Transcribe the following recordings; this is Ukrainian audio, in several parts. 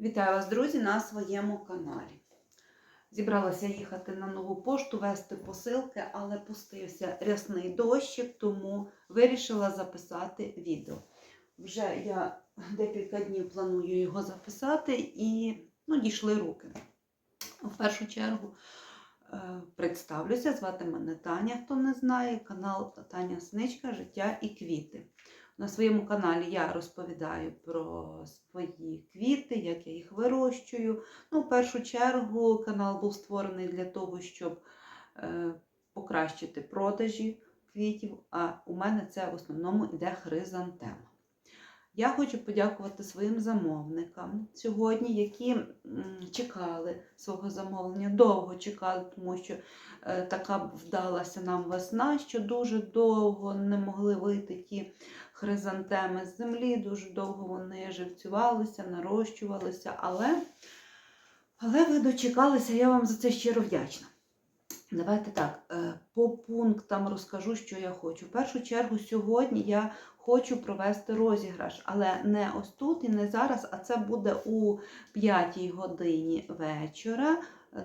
Вітаю вас, друзі, на своєму каналі. Зібралася їхати на нову пошту, вести посилки, але пустився рясний дощик, тому вирішила записати відео. Вже я декілька днів планую його записати і ну, дійшли руки. В першу чергу е, представлюся, звати мене Таня, хто не знає, канал Таня Сничка Життя і квіти. На своєму каналі я розповідаю про свої квіти, як я їх вирощую. Ну, в першу чергу канал був створений для того, щоб е, покращити продажі квітів, а у мене це в основному йде хризантема. Я хочу подякувати своїм замовникам сьогодні, які чекали свого замовлення, довго чекали, тому що е, така вдалася нам весна, що дуже довго не могли вийти ті хризантеми з землі, дуже довго вони живцювалися, нарощувалися, але, але ви дочекалися, я вам за це щиро вдячна. Давайте так, е, по пунктам розкажу, що я хочу. В першу чергу, сьогодні я хочу провести розіграш, але не ось тут і не зараз, а це буде у 5 годині вечора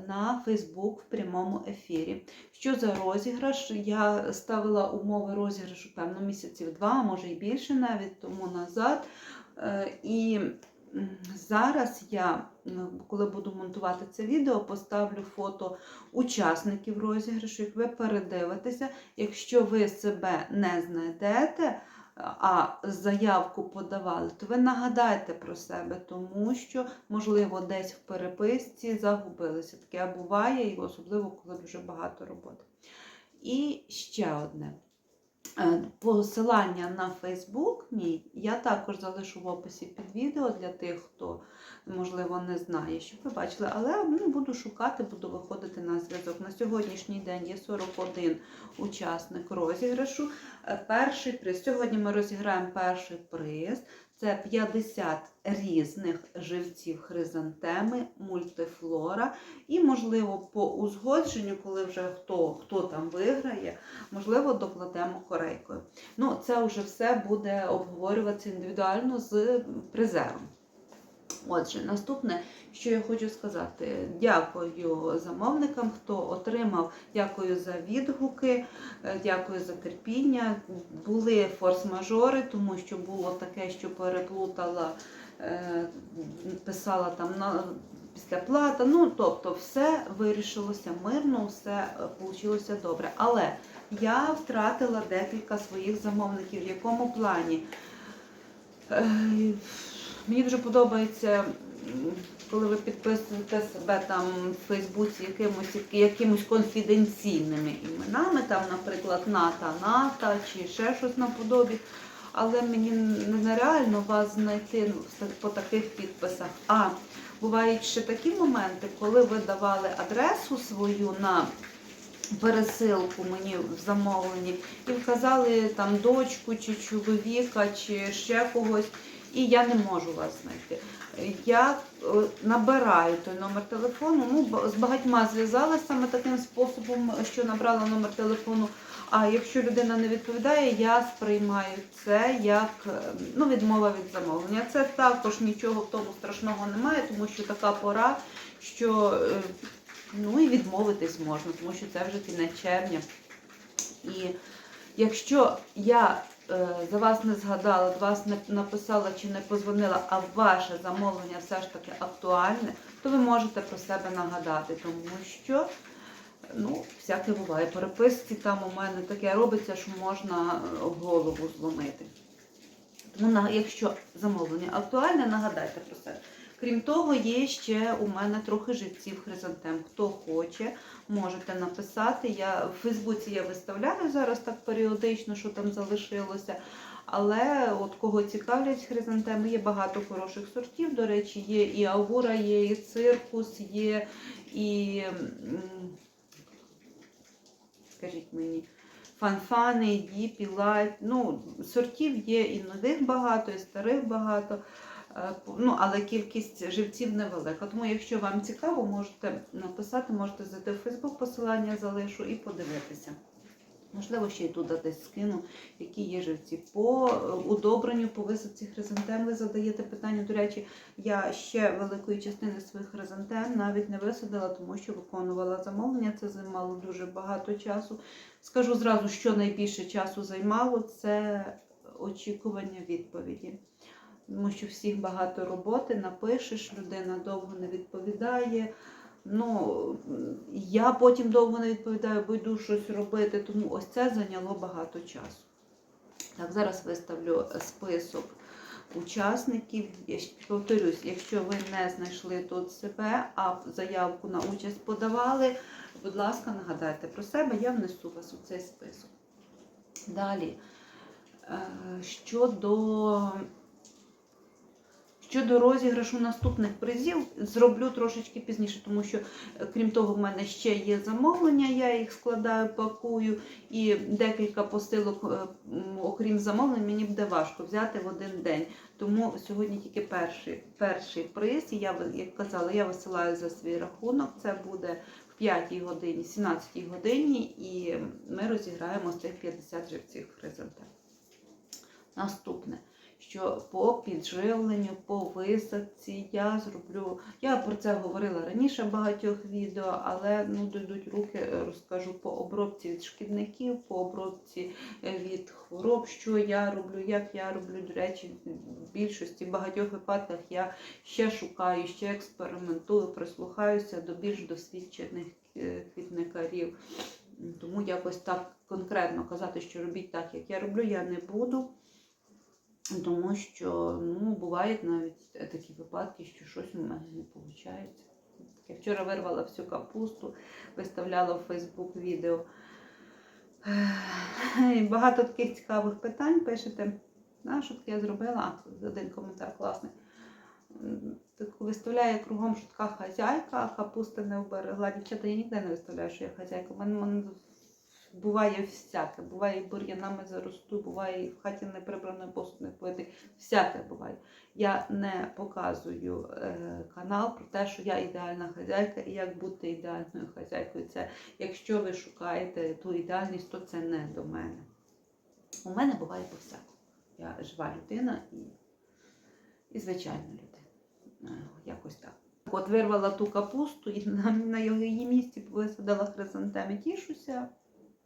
на Фейсбук в прямому ефірі. Що за розіграш? Я ставила умови розіграшу, певно, місяців два, може і більше навіть тому назад. Е, І зараз я, коли буду монтувати це відео, поставлю фото учасників розіграшу, як ви передивитеся. Якщо ви себе не знайдете, а заявку подавали, то ви нагадайте про себе, тому що, можливо, десь в переписці загубилися. Таке буває, і особливо, коли дуже багато роботи. І ще одне. Е, Посилання на Фейсбук мій я також залишу в описі під відео для тих, хто, можливо, не знає, щоб ви бачили. Але ну, буду шукати, буду виходити на зв'язок. На сьогоднішній день є 41 учасник розіграшу. Е, Перший приз. Сьогодні ми розіграємо перший приз. Це 50 різних живців хризантеми, мультифлора. І, можливо, по узгодженню, коли вже хто, хто там виграє, можливо, докладемо корейкою. Ну, це вже все буде обговорюватися індивідуально з призером. Отже, наступне, що я хочу сказати, дякую замовникам, хто отримав, дякую за відгуки, е, дякую за терпіння. Були форс-мажори, тому що було таке, що переплутала, е, писала там на після плата. Ну, тобто, все вирішилося мирно, все вийшло добре. Але я втратила декілька своїх замовників. В якому плані? Мені дуже подобається, коли ви підписуєте себе там в Фейсбуці якимось, якимось конфіденційними іменами, там, наприклад, Ната, Ната чи ще щось наподобі. Але мені нереально вас знайти ну, по таких підписах. А бувають ще такі моменти, коли ви давали адресу свою на пересилку мені в замовленні і вказали там дочку чи чоловіка, чи ще когось і я не можу вас знайти. Я е, набираю той номер телефону. Ну, з багатьма зв'язалася саме таким способом, що набрала номер телефону. А якщо людина не відповідає, я сприймаю це як е, ну, відмова від замовлення. Це також нічого в тому страшного немає, тому що така пора, що е, ну і відмовитись можна, тому що це вже кінець червня. І якщо я за вас не згадала, вас не написала чи не позвонила, а ваше замовлення все ж таки актуальне, то ви можете про себе нагадати, тому що ну, всяке буває. Переписці там у мене таке робиться, що можна е, голову зломити. Тому якщо замовлення актуальне, нагадайте про себе. Крім того, є ще у мене трохи живців хризантем. Хто хоче, можете написати. Я в Фейсбуці я виставляю зараз так періодично, що там залишилося. Але от кого цікавлять хризантеми, є багато хороших сортів. До речі, є і агура, є, і циркус, є і, скажіть мені, фанфани, діпі, лайт. Ну, сортів є і нових багато, і старих багато. Е, Ну, але кількість живців невелика. Тому, якщо вам цікаво, можете написати, можете зайти в Фейсбук, посилання залишу і подивитися. Можливо, ще й туди десь скину, які є живці. По е, удобренню, по висадці хризантем ви задаєте питання. До речі, я ще великої частини своїх хризантем навіть не висадила, тому що виконувала замовлення. Це займало дуже багато часу. Скажу зразу, що найбільше часу займало, це очікування відповіді. Тому що всіх багато роботи, напишеш, людина довго не відповідає. Ну, я потім довго не відповідаю, бо йду щось робити, тому ось це зайняло багато часу. Так, зараз виставлю список учасників. Я повторюсь, якщо ви не знайшли тут себе, а заявку на участь подавали, будь ласка, нагадайте про себе, я внесу вас у цей список. Далі. Е, Щодо Щодо розіграшу наступних призів, зроблю трошечки пізніше, тому що, е, крім того, в мене ще є замовлення, я їх складаю, пакую, і декілька посилок, е, окрім замовлень, мені буде важко взяти в один день. Тому сьогодні тільки перший, перший приз, і я, як казала, я висилаю за свій рахунок. Це буде в 5 годині, 17 годині, і ми розіграємо з цих 50 живців хризантем. Наступне що по підживленню, по висадці я зроблю. Я про це говорила раніше в багатьох відео, але ну, дойдуть руки, е, розкажу по обробці від шкідників, по обробці е, від хвороб, що я роблю, як я роблю. До речі, в більшості в багатьох випадках я ще шукаю, ще експериментую, прислухаюся до більш досвідчених е, квітникарів. Тому якось так конкретно казати, що робіть так, як я роблю, я не буду. Тому що ну, бувають навіть такі випадки, що щось у мене не виходить. Я вчора вирвала всю капусту, виставляла в Фейсбук відео. Багато таких цікавих питань пишете. А, що таке я зробила? А, один коментар класний. Так виставляє кругом, що така хазяйка, а капуста не вберегла. Дівчата, я ніде не виставляю, що я хазяйка. У мене буває всяке. Буває і бур'янами заросту, буває і в хаті не прибрано, посуд не пити. Всяке буває. Я не показую е, канал про те, що я ідеальна хазяйка і як бути ідеальною хазяйкою. Це якщо ви шукаєте ту ідеальність, то це не до мене. У мене буває по всякому. Я жива людина і, і звичайна людина. Е, Якось так. От вирвала ту капусту і на, на її місці висадила хризантеми. Тішуся.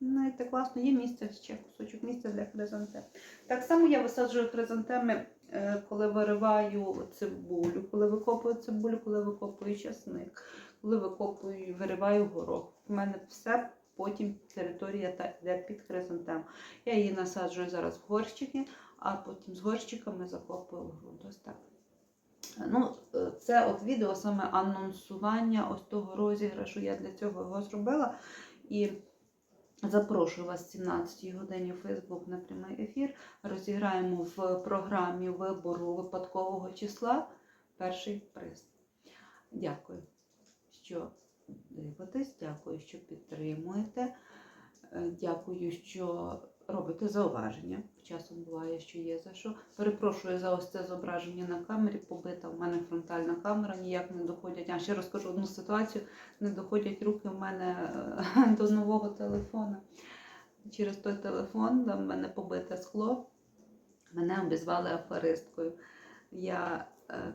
Знаєте, класно, є місце ще кусочок місця для хризантем. Так само я висаджую хризантеми, е, коли вириваю цибулю, коли викопую цибулю, коли викопую часник, коли викопую, вириваю горох. У мене все потім територія та йде під хризантем. Я її насаджую зараз в горщики, а потім з горщиками закопую ґрунт. Ось так. Ну, е, це от відео саме анонсування ось того розіграшу. Я для цього його зробила. І запрошую вас в 17 годині у Фейсбук на прямий ефір. Розіграємо в програмі вибору випадкового числа перший приз. Дякую, що дивитесь, дякую, що підтримуєте. Е, Дякую, що робите зауваження. Часом буває, що є за що. Перепрошую за ось це зображення на камері. Побита в мене фронтальна камера, ніяк не доходять. А ще розкажу одну ситуацію: не доходять руки в мене е, до нового телефона. Через той телефон в мене побите скло. Мене обізвали аферисткою. Я е,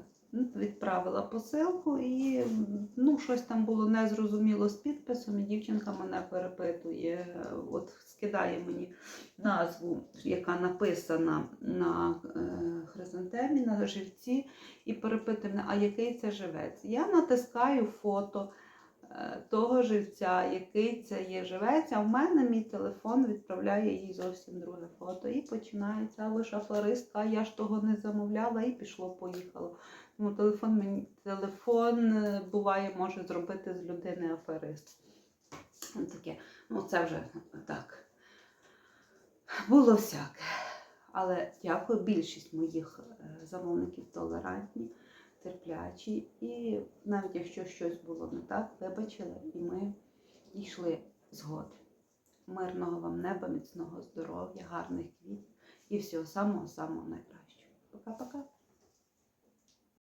відправила посилку і ну, щось там було незрозуміло з підписом, і дівчинка мене перепитує, от скидає мені назву, яка написана на е, хризантемі, на живці, і перепитує мене, а який це живець. Я натискаю фото е, того живця, який це є живець, а в мене мій телефон відправляє їй зовсім друге фото. І починається, ви ж я ж того не замовляла, і пішло-поїхало. Тому телефон мені телефон е, буває може зробити з людини аферист. Таке. Ну, це вже так. Було всяке. Але дякую, більшість моїх е, замовників толерантні, терплячі. І навіть якщо щось було не так, вибачили, і ми дійшли згоди. Мирного вам неба, міцного здоров'я, гарних квіт і всього самого-самого найкращого. Пока-пока.